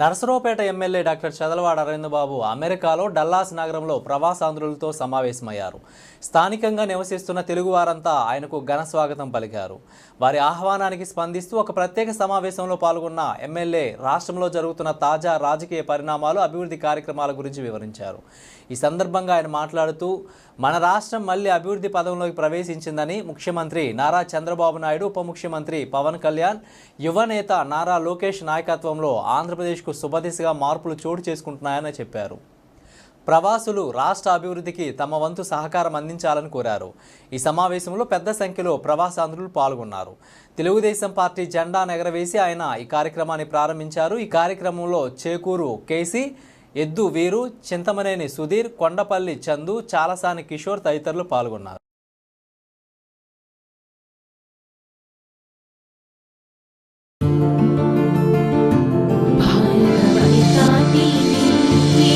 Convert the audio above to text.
Narasaraopet MLA doctor Chadalavada Aravindababu అమెరికాలో Dallas నగరంలో ప్రవాసాంధ్రులతో సమావేశమయ్యారు. స్థానికంగా నివసిస్తున్న తెలుగు వారంతా ఆయనకు ఘన స్వాగతం పలికారు. వారి ఆహ్వానానికి స్పందిస్తూ ఒక ప్రత్యేక సమావేశంలో పాల్గొన్న ఎమ్మెల్యే రాష్ట్రంలో జరుగుతున్న తాజా రాజకీయ పరిణామాలు అభివృద్ధి కార్యక్రమాల గురించి వివరించారు. ఈ సందర్భంగా ఆయన మాట్లాడుతూ మన రాష్ట్రం మళ్ళీ అభివృద్ధి పదంలోకి ప్రవేశించిందని ముఖ్యమంత్రి నారా చంద్రబాబు నాయుడు ఉప ముఖ్యమంత్రి పవన్ కళ్యాణ్ యువ నేత నారా లోకేష్ నాయకత్వంలో ఆంధ్రప్రదేశ్కు శుభదిశగా మార్పులు చోటు చేసుకుంటున్నాయని చెప్పారు. ప్రవాసులు రాష్ట్ర అభివృద్ధికి తమ వంతు సహకారం అందించాలని కోరారు. ఈ సమావేశంలో పెద్ద సంఖ్యలో ప్రవాసాంధ్రులు పాల్గొన్నారు. తెలుగుదేశం పార్టీ జెండా ఎగరవేసి ఆయన ఈ కార్యక్రమాన్ని ప్రారంభించారు. ఈ కార్యక్రమంలో చేకూరు కేసీ ఎద్దు వీరు చింతమనేని సుధీర్ కొండపల్లి చందు చాలసాని కిషోర్ తదితరులు పాల్గొన్నారు.